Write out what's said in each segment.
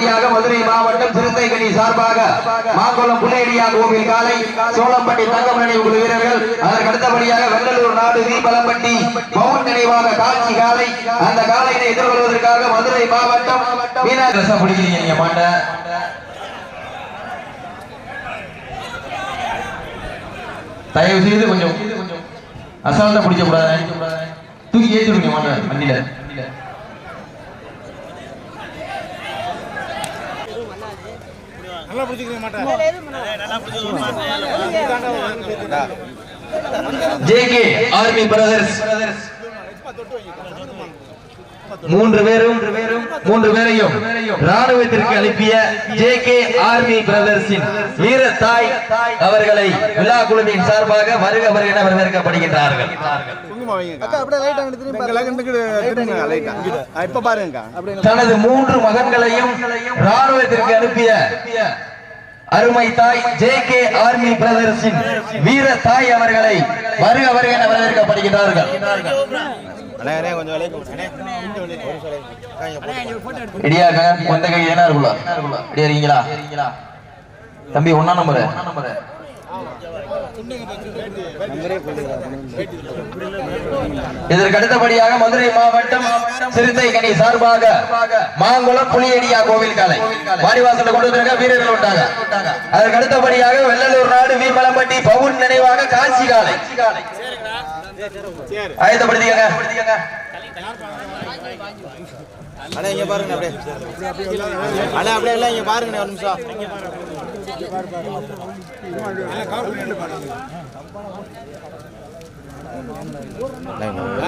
அடுத்தபடியாக மதுரை மாவட்டம் திருத்தைகனி சார்பாக மாங்குளம் புல்லேடியா கோவில் காலை சோளம்பட்டி தங்கமணி குழு வீரர்கள். அதற்கு அடுத்தபடியாக வெள்ளலூர் நாடு தீபலம்பட்டி பவுன் நினைவாக காட்சி காலை. அந்த காலையினை எதிர்கொள்வதற்காக மதுரை மாவட்டம் மீனாட்சி பிடிக்கிறீங்க மாட்ட. தயவு செய்து கொஞ்சம் அசால்ட்டா பிடிக்க கூடாது தூக்கி ஏற்றி விடுங்க மாட்ட வண்டியில நல்லா பிடிச்சிக்க மாட்டேன் ஜேகே ஆர்மி பிரதர்ஸ். மூன்று பேரும் மூன்று பேரையும் ராணுவத்திற்கு அனுப்பிய ஜே கே ஆர்மி பிரதர்ஸின் வீர தாய் அவர்களை விழா குழுவின் சார்பாக வருக வருக என வரவேற்கப்படுகின்றார்கள். தனது மூன்று மகன்களையும் ராணுவத்திற்கு அனுப்பிய அருமை தாய் ஜே கே ஆர்மி பிரதர்ஸின் வீர தாய் அவர்களை வருக வருக என வரவேற்கப்படுகிறார்கள் ரெடியாக கொண்ட கை என்ன இருக்குல்ல ரெடியா இருக்கீங்களா தம்பி ஒன்னா நம்பரு இதற்கு அடுத்தபடியாக மதுரை மாவட்டம் சிறுத்தைகனி சார்பாக மாங்குளம் புலியடியா கோவில் காலை வாடிவாசல கொண்டு வந்திருக்க வீரர்கள் விட்டாங்க அதற்கு அடுத்தபடியாக வெள்ளலூர் நாடு வீமலம்பட்டி பவுன் நினைவாக காட்சி காலை ஆயத்தப்படுத்திக்கங்க. அண்ணே இங்க பாருங்க அப்படியே. அண்ணே அப்படியே இல்ல இங்க பாருங்க ஒரு நிமிஷம். அப்படியே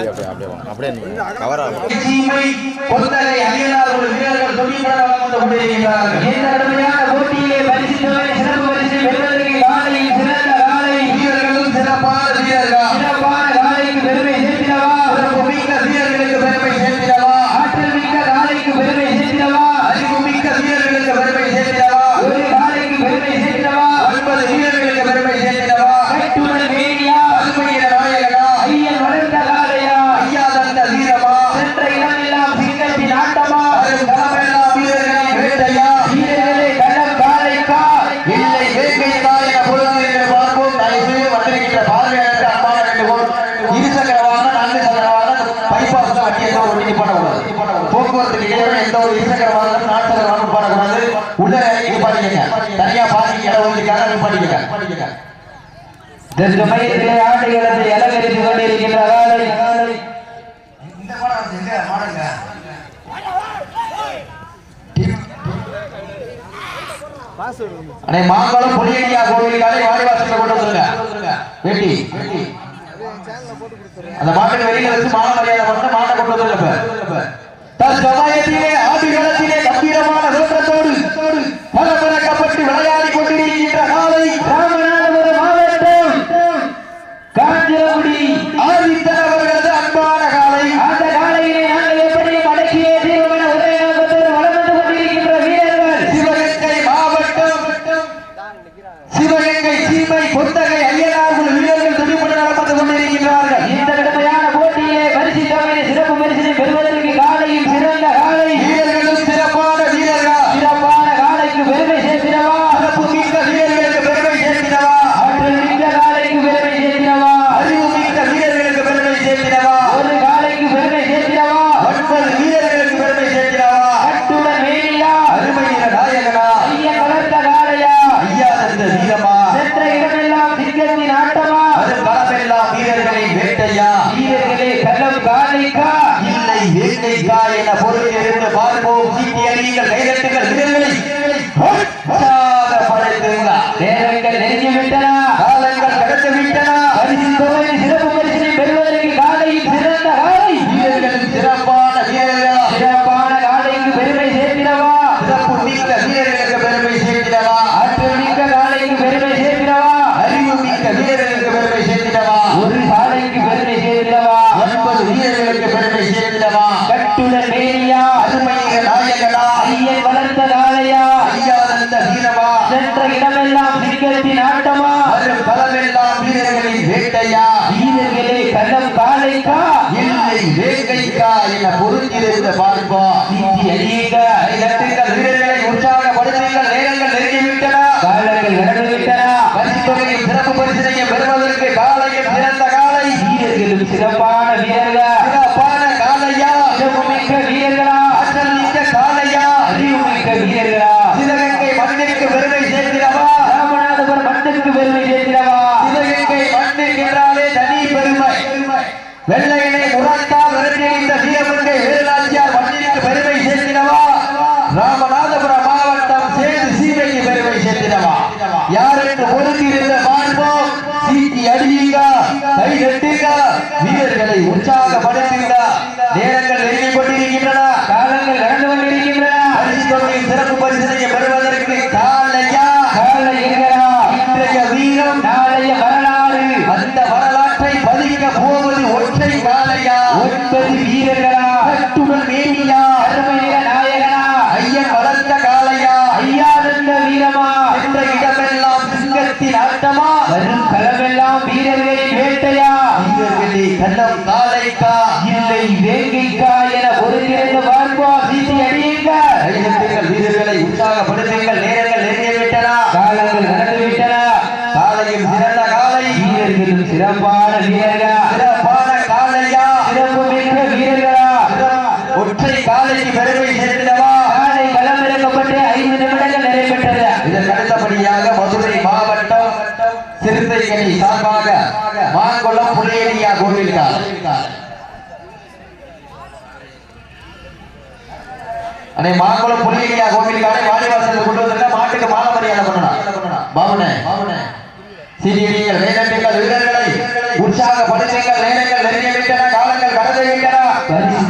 அப்படியே அப்படியே கவர் ஆகும் சீமை பொத்தலை அணியலார் ஒரு வீரர்கள் துணிபட வந்து கொண்டிருக்கிறார்கள் இந்த கடுமையான போட்டியிலே பரிசு தொகை சிறப்பு பரிசு வெல்வதற்கு காலையில் சிறந்த காலை வீரர்களும் சிறப்பான வீரர்கள் சிறப்பான காலைக்கு பெருமை சேர்த்திடவா சிறப்பு மிக்க வீரர்களுக்கு பெருமை சேர்த்திடவா ஆற்றல் மிக்க காலைக்கு பெருமை சேர்த்திடவா அறிவு மிக்க வீரர்களுக்கு பெருமை சேர்த்திடவா ஒரு காலைக்கு பெருமை சேர்த்திடவா ஒன்பது வீரர்களுக்கு பெருமை சேர்த்திடவா கட்டுடன் வேணியா அருமையில நாயகனா ஐயன் வளர்ந்த காலையா ஐயா தந்த வீரமா சென்ற இடமெல்லாம் சிங்கத்தின் ஆட்டமா வரும் களமெல்லாம் வீரர்களின் வேட்டையா வீரர்களே களம் காலைக்கா இல்லை வேட்கைக்கா என பொழுது பார்ப்போம் தயவு வந்திருக்கின்ற பார்வையாளருக்கு அன்பான வேண்டுகோள் இருசக்கர வாகனம் நான்கு சக்கர வாகனம் பைபாஸ் வண்டி எந்த ஒரு வண்டி பண்ணக்கூடாது போக்குவரத்துக்கு இடையில எந்த ஒரு இருசக்கர வாகனம் நான்கு சக்கர வாகனம் பண்ணக்கூடாது உள்ள நிப்பாட்டிக்கங்க. தனியா பார்க்கிங் இடம் ஒதுக்காக நிப்பாட்டிக்கங்க. இதற்கு மையத்திலே ஆட்டைகளத்தை அலங்கரித்து கொண்டிருக்கின்ற காலை இந்த படம் எங்க மாடுங்க அண்ணே மாம்பழம் பொலியடியா கோவில் காலை வாடிவாசல்ல கொண்டு வந்துருங்க. வெட்டி. அந்த மாட்டுக்கு வெளியில வச்சு மான மரியாதை பண்ண மாட்டை கொண்டு வந்துருங்க இப்ப. தற்சமயத்திலே ஆதிகளத்திலே கம்பீரமான தோற்றத்தோடு பலபலக்கப்பட்டு விளையாடி கொண்டிருக்கின்ற காலை ராமநாதபுரம் மாவட்டம் காஞ்சிரகுடி ஆதித்தன் அவர்களது அன்பான காலை அந்த காலையிலே நாங்கள் எப்படி மடக்கியே தீர்வு என ஒரே நோக்கத்தோடு வளம் வந்து கொண்டிருக்கின்ற வீரர்கள் சிவகங்கை மாவட்டம் சிவகங்கை சீமை கொத்தகை ஐயனார்கள் வீரர்கள் துடிப்புடன் நடந்து கொண்டிருக்கிறார்கள் இந்த கடுமையான போட்டியிலே பரிசு தொகையை சிறப்பு பரிசினை பெறுவதற்கு காலையில் சிறந்த காலை வீரர்களும் சிறப்பான வீரர்கள் சிறப்பான காலைக்கு பெருமை சேர்த்திடவா சிறப்பு மிக்க வீரர்களுக்கு பெருமை சேர்த்திடவா ஆற்றல் மிக்க காலைக்கு பெருமை சேர்த்திடவா அறிவு மிக்க வீரர்களுக்கு பெருமை சேர்த்திடவா ஒரு காலைக்கு பெருமை சேர்த்திடவா ஒன்பது வீரர்களுக்கு பெருமை சேர்த்திடவா கட்டுடன் வேலியா அருமையில நாயகனா ஐயன் வளர்த்த காளையா ஐயா தந்த வீரமா சென்ற இடமெல்லாம் சிங்கத்தின் ஆட்டமா அது களமெல்லாம் வீரர்களின் வேட்டையா வீரர்களே கள்ளம் காலைக்கா இல்லை வேட்டைக்கா என பொருள்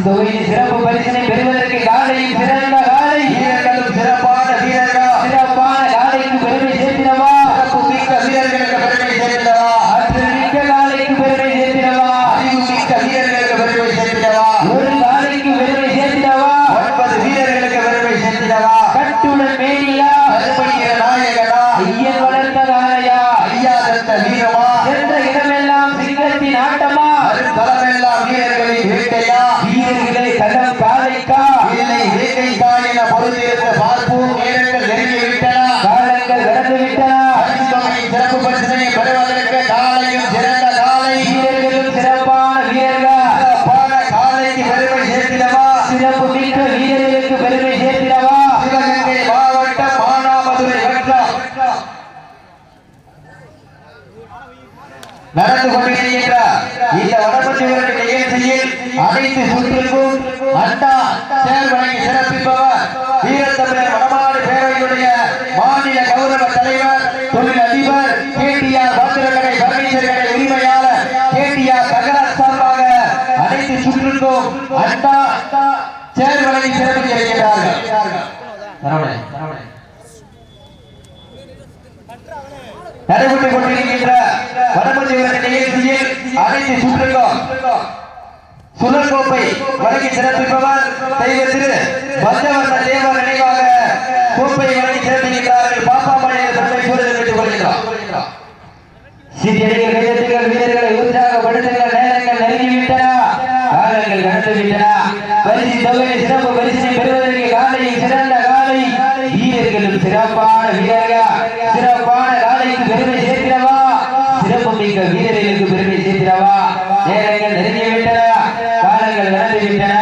பரிசு தொகையின் சிறப்பு பரிசினை பெறுவதற்கு காலையில் சிறந்த காலை வீரர்களும் சிறப்பான வீரர்கள் சிறப்பான காலைக்கு பெருமை சேர்த்திடவா சிறப்பு மிக்க வீரர்களுக்கு பெருமை சேர்த்திடவா ஆற்றல் மிக்க காலைக்கு பெருமை சேர்த்திடவா அறிவு மிக்க வீரர்களுக்கு பெருமை சேர்த்திடவா ஒரு காலைக்கு பெருமை சேர்த்திடவா ஒன்பது வீரர்களுக்கு பெருமை சேர்த்திடவா கட்டுடன் மேனியா கருப்பணிகிற நாயகனா ஐயன் வளர்த்த காலையா ஐயா தந்த வீரமா சென்ற இடமெல்லாம் சிங்கத்தின் ஆட்டமா அருந்தலமெல்லாம் வீரர்களின் வேட்டையா வீரர்களை கடம் காலைக்கா இல்லை வேட்டை என பொறுத்திருந்த பார்ப்போம் நேரங்கள் நெருங்கி விட்டன காலங்கள் கடந்து விட்டன பரிசுத்தொகையின் சிறப்பு பரிசினை பெறுவதற்கு காலையும் சிறந்த காலை வீரர்களும் சிறப்பான வீரர்கள் சிறப்பான காலைக்கு பெருமை சேர்த்திடவா சிறப்பு மிக்க வீரர்களுக்கு பெருமை சேர்த்திடவா சிவகங்கை மாவட்டம் மானாமதுரை வட்டம் நடந்து கொண்டிருக்கின்ற இந்த வடபட்டிவரட்டு நிகழ்ச்சியில் அனைத்து சுற்றுக்கும் அண்ணா சேர்வனை சிறப்பிப்பவர் வீரத்தமிழர் வடமாடு பேரவையுடைய மாநில கௌரவ தலைவர் தொழில் அதிபர் கேடிஆர் பாத்திரக்கடை பர்னிச்சர் கடை உரிமையாளர் கேடிஆர் தகராஜ் சார்பாக அனைத்து சுற்றுக்கும் அண்ணா சேர்வனை சிறப்பிக்க நடைபெற்றுக் கொண்டிருக்கின்ற வடமஞ்சி நிகழ்ச்சியில் அனைத்து சுற்றுக்கும் வழங்கி சிறப்பிப்பவர் தெய்வ திரு பஞ்சவர்ண தேவர் நினைவாக கோப்பை வழங்கி சிறப்பிக்கிறார்கள் பாப்பா மணியர் தன்மை சூழல் பெற்றுக் கொள்கிறார் சிறியடிகள் கைதட்டுகள் உற்சாகப்படுத்துங்கள் நேரங்கள் நெருங்கிவிட்டன காலங்கள் பரிசு தொகையை சிறப்பு பரிசினை பெறுவதற்கு காலையில் சிறந்த காலை. வீரர்களும் சிறப்பான வீரர்கள் சிறப்பான காலைக்கு பெருமை சேர்க்கிறவா சிறப்பு மிக்க வீரர்களுக்கு பெருமை சேர்க்கிறவா நேரங்கள் நெருங்கிவிட்டன காலங்கள் கடந்து விட்டன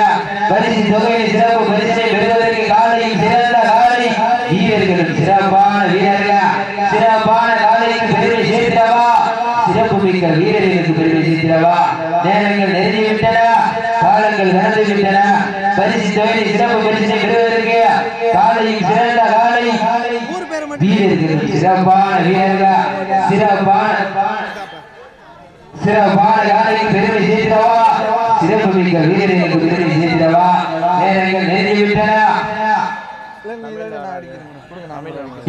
பரிசு தொகையை சிறப்பு பரிசினை பெறுவதற்கு காலையில் சிறந்த காலை வீரர்களும் சிறப்பான வீரர்கள் சிறப்பான காலைக்கு பெருமை சேர்க்கிறவா சிறப்பு மிக்க வீரர்களுக்கு பெருமை சேர்க்கிறவா நேரங்கள் நெருங்கி விட்டன காலங்கள் கடந்து விட்டன பரிசு தொகையை சிறப்பு பரிசினை பெறுவதற்கு காலையில் சிறந்த காலை வீரர்களும் சிறப்பான வீரர்கள் சிறப்பான சிறப்பான காலைக்கு பெருமை சேர்க்கிறவா சிறப்பு மிக்க குதிரை பெருமை நேரங்கள் நெருங்கிவிட்டன.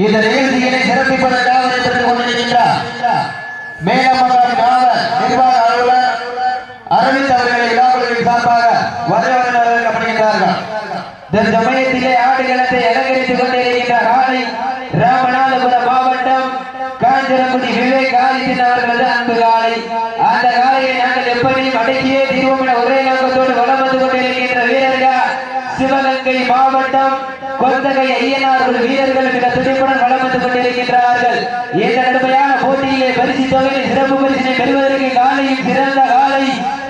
இந்த நிகழ்ச்சியினை சிறப்பிப்பதற்காக நடைபெற்றுக் கொண்டிருக்கின்றார் மேலமன்றம் காவல் நிர்வாக அலுவலர் அரவிந்த் அவர்களை விழாக்குழுவின் சார்பாக வரவேற்று வரவேற்கப்படுகின்றார்கள் ஆடு நிலத்தை அலங்கரித்துக் கொண்டிருக்கின்ற காலை ராமநாதபுரம் மாவட்டம் காஞ்சனகுடி விவேக் ஆதித்தன் அவர்களது அன்பு காலை. அந்த காலையை எப்படியும் அடக்கியே தீர்வோம் என ஒரே நோக்கத்தோடு வளம் வந்து கொண்டிருக்கின்ற வீரர்கள் சிவகங்கை மாவட்டம் கொத்தகை ஐயனார் ஒரு வீரர்கள் மிக துடிப்புடன் வளம் வந்து கொண்டிருக்கின்றார்கள் இந்த கடுமையான போட்டியிலே பரிசு தொகையில் சிறப்பு பரிசினை பெறுவதற்கு காலையும் சிறந்த காலை.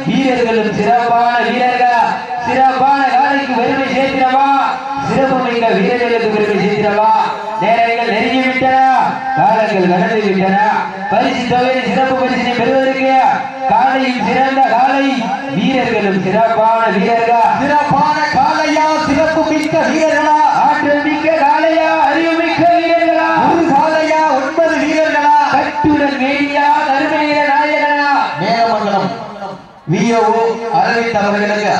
வீரர்களும் சிறப்பான வீரர்கள்? சிறப்பான காலைக்கு பெருமை சேர்க்கிறவா? சிறப்பு மிக்க வீரர்களுக்கு பெருமை சேர்க்கிறவா? நேரங்கள் நெருங்கி விட்டன காலங்கள் கடந்து விட்டன. பரிசு தொகையில் சிறப்பு பரிசினை பெறுவதற்கு காலையில் சிறந்த காலை வீரர்களும் சிறப்பான வீரர்கள்? சிறப்பான காலையா சிறப்பு மிக்க வீரர்களா? ஆற்றல் மிக்க காலையா அறிவு மிக்க வீரர்களா? ஒரு காலையா ஒன்பது வீரர்களா? கட்டுடன் மேடியா நறுமையில நாயகனா? மேலமங்கலம் விஓ அரவிந்த் அவர்களுக்கு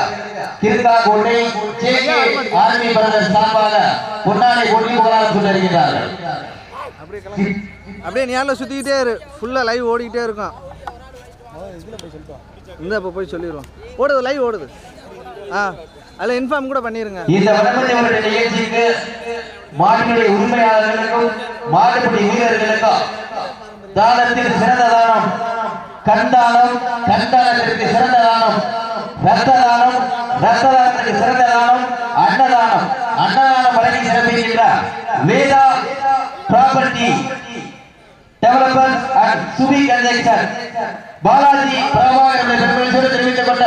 Thiruthakottai J K army brother சார்பாக பொன்னாடை கொட்டி புகழாரம் சொல்லியிருக்கிறார்கள் அப்படியே நேரில் சுற்றிக்கிட்டே இரு. ஃபுல்லாக லைவ் ஓடிக்கிட்டே இருக்கும் இந்த இப்போ போய் சொல்லிடுவோம். ஓடுது லைவ் ஓடுது. ஆ அதில் இன்ஃபார்ம் கூட பண்ணிடுங்க இந்த வடமஞ்சவருடைய நிகழ்ச்சிக்கு மாட்டினுடைய உரிமையாளர்களுக்கும் மாடுபிடி வீரர்களுக்கும் தானத்தில் சிறந்த தானம் கண்டானம் கண்டானத்திற்கு சிறந்த தானம் ரத்த தானம் ரத்த தானத்திற்கு சிறந்த தானம் அன்னதானம் அன்னதானம் வழங்கி சிறப்பிக்கின்ற Veda property developer and Subi construction Balaji Prabhakar பெருமையோடு தெரிவிக்கப்பட்ட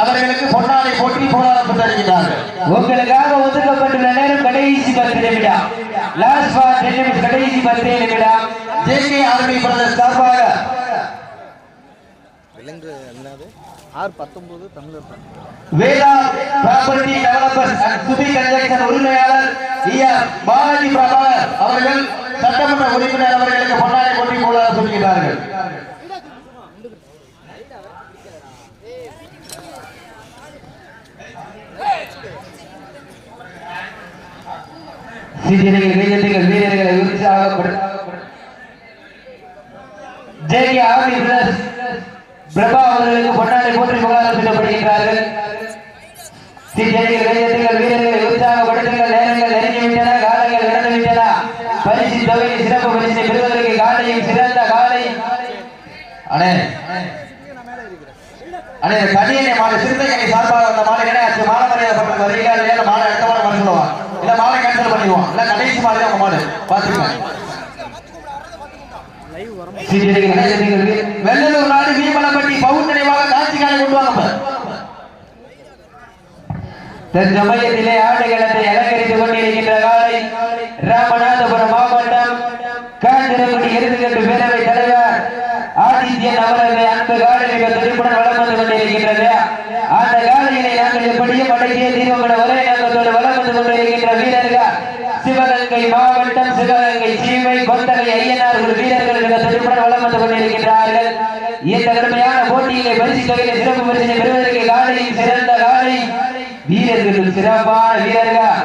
அவர்களுக்கு பொன்னாடை போட்டி போராடம் பெற்றிருக்கிறார்கள் உங்களுக்காக ஒதுக்கப்பட்டுள்ள நேரம் கடைசி பத்து நிமிடம். லாஸ்ட் ஃபார் டென் நிமிஷம் கடைசி பத்து நிமிடம். ஜேகே ஆர்மி பிரதர் சார்பாக ஆறு பத்தொம்போது தமிழர் Veda property developers and Subi construction உரிமையாளர் ஐயா பாலாஜி பிரபாகர் அவர்கள் சட்டமன்ற உறுப்பினர் அவர்களுக்கு பொன்னாடை போட்டி போல சொல்கிறார்கள் சீட்டியர்கள் வீரர்கள் வீரர்களை பிரபா அவர்களுக்கு பொன்னாடை போற்றி வீரர்களை உற்சாகப்படுத்துங்கள் நேரங்கள் நெருங்கிவிட்டன காலங்கள் பரிசு தொகை சிறப்பு பெறுவதற்கு காலையும் சிறந்த காலை. அண்ணே. அண்ணே இந்த மாடு சார்பாக வந்த மாடு சமயத்திலே ஆடுகளத்தை அலங்கரித்துக் கொண்டிருக்கின்ற காலை ராமநாதபுரம் மாவட்டம் காஞ்சிரங்குடி இறுதிக்கட்டு பேரவை தலைவர் ஆதித்யன் அவரது அன்பு காலை மிக துடிப்புடன் வளம் வந்து கொண்டிருக்கின்றது அந்த காலையினை நாங்கள் எப்படியும் அடங்கிய தீர்வங்கள ஒரே நோக்கத்தோடு வளம் வந்து கொண்டிருக்கின்ற வீரர்கள். சிவகங்கை மாவட்டம் சிவகங்கை சீமை கொத்தகை ஐயனார்கள் வீரர்கள் மிக துடிப்புடன் வளம் வந்து கொண்டிருக்கின்றார்கள். இந்த கடுமையான போட்டியிலே பரிசு தொகையிலே சிறப்பு பரிசினை பெறுவதற்கு காலையில் சிறந்த சிறப்பான வீரர்கள்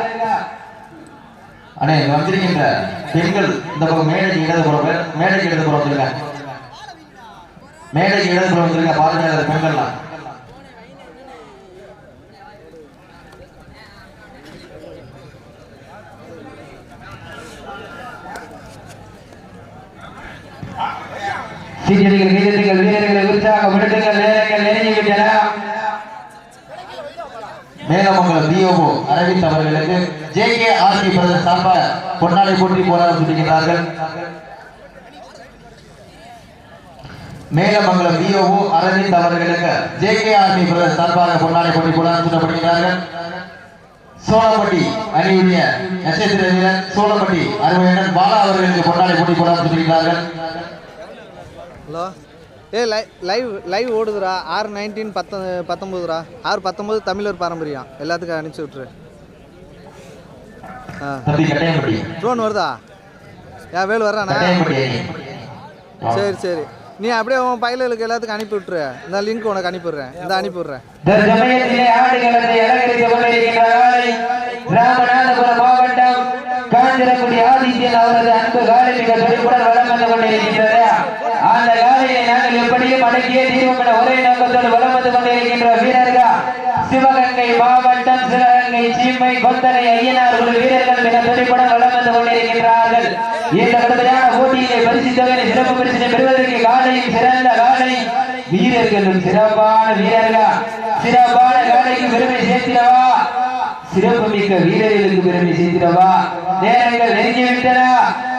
அண்ணே வந்திருக்கின்ற பெண்கள் இந்த பக்கம் மேடைக்கு இடதுபுறம் மே- மேடைக்கு இடதுபுறம் வந்துருங்க மேடைக்கு வந்துருங்க பெண்கள்லாம். வீரர்கள் வீரர்களை மேலமங்கலம் டிஓஓ அரவிந்த் அவர்களுக்கு ஜே கே ஆர்டி பிரதர் சார்பாக பொன்னாடை போட்டி போராட சொல்லுகிறார்கள் மேலமங்கலம் டிஓஓ அரவிந்த் அவர்களுக்கு ஜே கே ஆர்டி பிரதர் சார்பாக பொன்னாடை போட்டி போராட சொல்லப்படுகிறார்கள் சோழப்பட்டி அணியுடைய நட்சத்திர வீரர் சோழப்பட்டி அருமையுடன் பாலா அவர்களுக்கு பொன்னாடை போட்டி போராட சொல்லுகிறார்கள் ஹலோ. ஏ லை லைவ் லைவ் ஓடுதுடா. ஆறு நைன்டீன் பத்த பத்தொம்போதுடா ஆறு பத்தொம்போது தமிழர் பாரம்பரியம் எல்லாத்துக்கும் அனுப்பிச்சி விட்ரு ஆ. ட்ரோன் வருதா? ஏன் வேலு அணி சரி சரி. நீ அப்படியே உன் பயிலுக்கு எல்லாத்துக்கும் அனுப்பி விட்ரு இந்த லிங்க் உனக்கு அனுப்பிடுறேன். இந்த அனுப்பிடுறேன் மாவட்டம் காஞ்சிரக்குடி ஆதித்யன் அவரது அன்பு காலை எப்படியும் அடக்கிய தீர்வுபட ஒரே நோக்கத்தோடு வளம் வந்து கொண்டிருக்கின்ற வீரர்கள். சிவகங்கை மாவட்டம் சிவகங்கை சீமை கொத்தனை ஐயனார் குழு வீரர்கள் மிக துடிப்புடன் வளம் வந்து கொண்டிருக்கின்றார்கள் இந்த கடுமையான போட்டியிலே பரிசு தொகையை சிறப்பு பரிசினை பெறுவதற்கு காலையும் சிறந்த காலை. வீரர்களும் சிறப்பான வீரர்கள். சிறப்பான காலைக்கு பெருமை சேர்த்திடவா? சிறப்பு மிக்க வீரர்களுக்கு பெருமை சேர்த்திடவா? நேரங்கள் நெருங்கி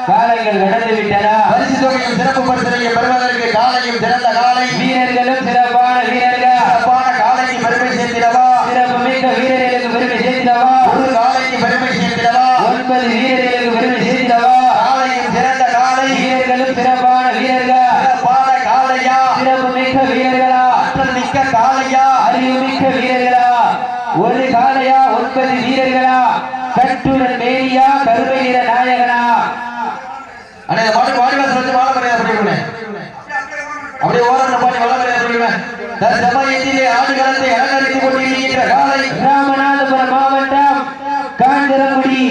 விட்டன காலங்கள் கடந்து விட்டன. பரிசு தொகையும் சிறப்பு பரிசனையை பெறுவதற்கு காலையும் சிறந்த காலை. வீரர்களும் சிறப்பான வீரர்கள். சிறப்பான காலைக்கு பெருமை சேர்த்திடவா? சிறப்பு மிக்க வீரர்களுக்கு பெருமை சேர்த்திடவா? ஒரு காலைக்கு பெருமை சேர்த்திடவா? ஒன்பது வீரர்களுக்கு பெருமை சேர்த்திடவா? காலையும் சிறந்த காலை. வீரர்களும் சிறப்பான வீரர்கள் சிறப்பான காலையா சிறப்பு மிக்க வீரர்களா ஆற்றல் மிக்க காலையா அறிவுமிக்க வீரர்களா ஒரு காளையா ஒன்பது வீரர்களா கட்டுடன் மேனியா கருமை நிற நாயகனா அண்ணே இந்த பாட்டு வாடிவாசல் வச்சு வாழ மரியாதை பண்ணிவிடுவேன் அப்படியே ஓரம் பாட்டி வாழ மரியாதை பண்ணிவிடுவேன் தற்சமயத்திலே ஆடுகளத்தை அலங்கரித்துக் கொண்டிருக்கின்ற காலை ராமநாதபுரம் மாவட்டம் காஞ்சிரங்குடி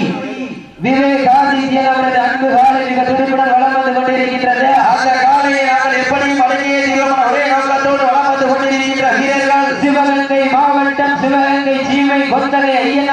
விவேக் ஆதித்யன் அவரது அன்பு காலை மிக துடிப்புடன் வளம் வந்து கொண்டிருக்கின்றது அந்த காலையை நாங்கள் எப்படியும் அடங்கிய தீவிரமான ஒரே நோக்கத்தோடு வளம் வந்து கொண்டிருக்கின்ற வீரர்கள் சிவகங்கை மாவட்டம் சிவகங்கை சீமை கொந்தகை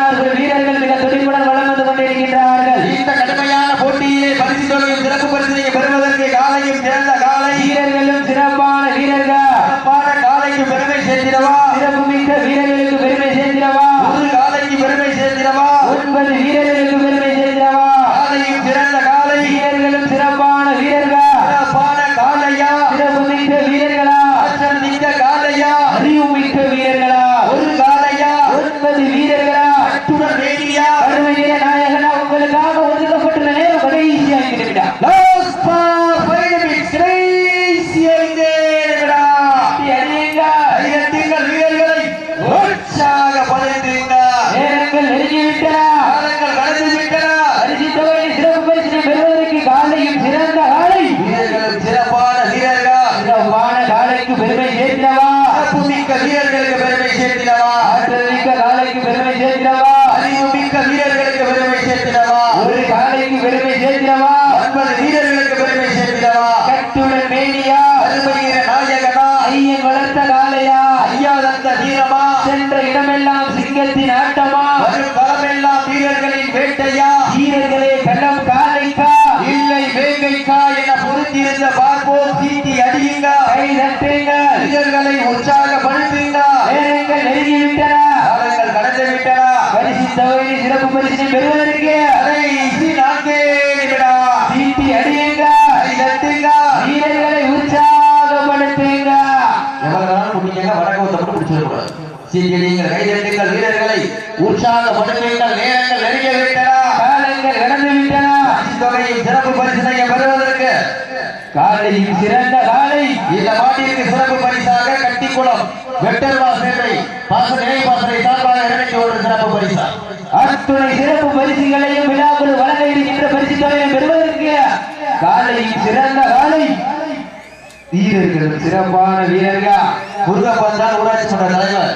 இருக்கிறது சிறப்பான வீரர்கள். முருகப்பந்தான் ஊராட்சி மன்ற தலைவர்.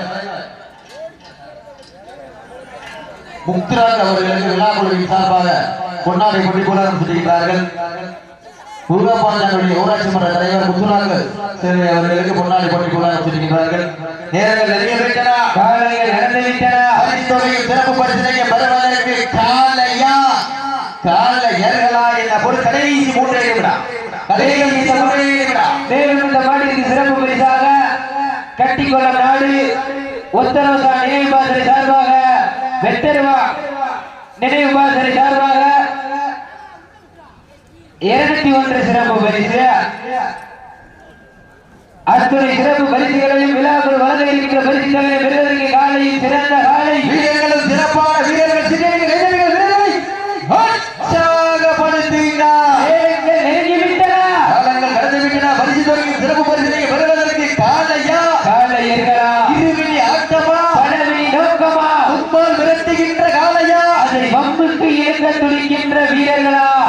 முக்திராஜ் அவர்களுக்கு விழா குழுவின் சார்பாக கொண்டாடி கொண்டு கூடாரம் சுட்டுகிறார்கள் முருகப்பாந்தானுடைய ஊராட்சி மன்ற தலைவர் முத்துராஜ் சேவை அவர்களுக்கு கொண்டாடி கொண்டு கூடாரம் சுட்டுகிறார்கள் நேரங்கள் நெருங்கி விட்டன. காலங்கள் நடந்து விட்டன. பரிசுத்தொகையும் சிறப்பு பரிசனைய பெறுவதற்கு காலையா காலையர்களா என்ற பொருள் கடைசி மூன்றே நிமிடம் கடைசி மூன்றே நிமிடம் மேலும் இந்த மாட்டிற்கு சிறப்பு பரிசாக கட்டிக்கொள்ள நாடு உத்தரவசா நினைவு பாசறை சார்பாக வெத்தருவா நினைவு பாசறை சார்பாக இருநூத்தி ஒன்று சிறப்பு பரிசு. அத்துறை சிறப்பு பரிசுகளையும் விழாக்கள் வழங்க இருக்கின்ற பரிசுகளை பெறுவதற்கு காலையில் சிறந்த காலை வீரர்களும் சிறப்பான வீரர்கள் சிறிய வீரர்கள் வீரர்களை உற்சாகப்படுத்துகிறார் நேரங்கள் நெருங்கிவிட்டன காலங்கள் கடந்து விட்டன பரிசு தொகையும் சிறப்பு பரிசனை பெறுவதற்கு காலையா காலையர்களா இருவிழி ஆட்டமா படவி நோக்கமா ஃபுட்பால் விரட்டுகின்ற காலையா அதை வம்புக்கு இயக்க துடிக்கின்ற வீரர்களா?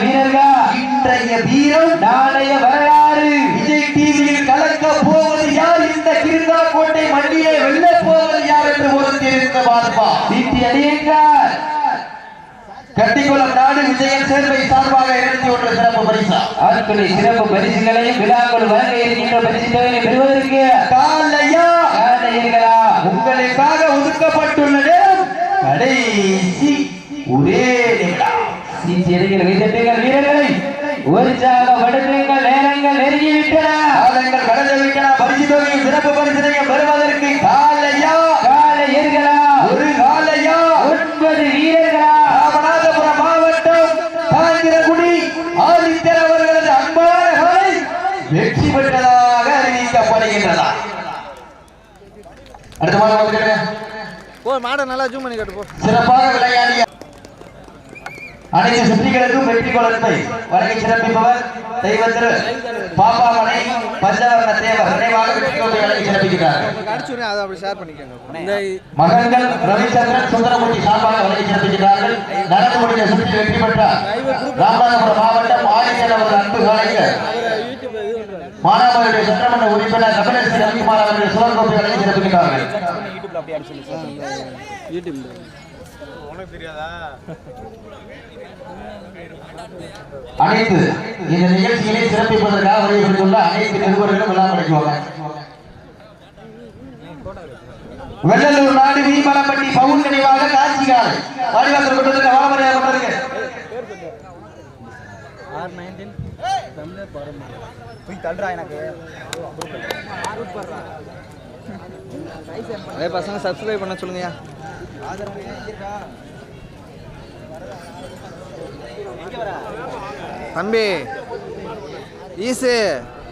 வீரர்கள் இன்றைய வீரம் நாளைய வரலாறு. விஜய் டிவியில் கலக்க போவது யார்? இந்த கிருந்தா கோட்டை மண்டியை வெல்ல போவது யார் என்று பொறுத்திருந்து பார்ப்பா ஈட்டி அடியுங்கள் கட்டிக்குளம் நாடு விஜயன் சேர்வை சார்பாக இருபத்தி ஒன்று சிறப்பு பரிசா. அத்துணை சிறப்பு பரிசுகளையும் விழாக்கள் வழங்க இருக்கின்ற பரிசுகளையும் பெறுவதற்கு காலையா? காலையர்களா? உங்களுக்காக ஒதுக்கப்பட்டுள்ள நேரம் கடைசி ஒரே நிமிடம். சீச்செடிகள் வைத்திருங்கள் வீரர்களை உற்சாகப்படுத்துங்கள் நேரங்கள் நெருங்கிவிட்டன. காலங்கள் கடந்து விட்டன பரிசு தொகையும் சிறப்பு பரிசனையும் பெறுவதற்கு காலையா? காலையர்களா ஒரு காலையா? ஒன்பது வீரர்களா? ராமநாதபுரம் மாவட்டம் காஞ்சிரகுடி ஆதித்தர் அவர்களது அன்பான காலை வெற்றி பெற்றதாக அறிவிக்கப்படுகின்றதா அடுத்த மாதம் மாடை நல்லா ஜூம் பண்ணி கட்டு போ. சிறப்பாக விளையாடிய அனைத்து சுற்றிகளுக்கும் வெற்றி குளத்தை வழங்கி சிறப்பிப்பவர் தெய்வ திரு பாப்பாமனை பஞ்சவர்ண தேவர் நினைவாக வெற்றி கோப்பை வழங்கி சிறப்பிக்கிறார். மகன்கள் ரவிச்சந்திரன் சுந்தரமூர்த்தி சார்பாக வழங்கி சிறப்பிக்கிறார்கள். நடந்து முடிந்த சுற்றி வெற்றி பெற்றார். ராமநாதபுரம் மாவட்டம் ஆதித்தர் அவர்கள் அன்பு கலைஞர் மாணவர்களுடைய சட்டமன்ற உறுப்பினர் கபிலஸ்ரீ ரவிக்குமார் அவர்கள் சுவர்கோப்பை வழங்கி சிறப்பிக்கிறார்கள். யூடியூப் அனைத்து இந்த நிகழ்ச்சிகளை சிறப்பிப்பதற்காக வருகின்றுள்ள அனைத்து நிருபர்களும் விழா கிடைக்குவாங்க வெள்ளலூர் நாடு வீமலப்பட்டி பவுன் நினைவாக காட்சி காலை வாழமரியாதை கொண்டிருக்க ஆர் நைன்டீன் தமிழர் பாரம்பரியம். போய் தள்ளுறா எனக்கு. அதே பசங்க சப்ஸ்கிரைப் பண்ண சொல்லுங்கய்யா. தம்பி ஈசு.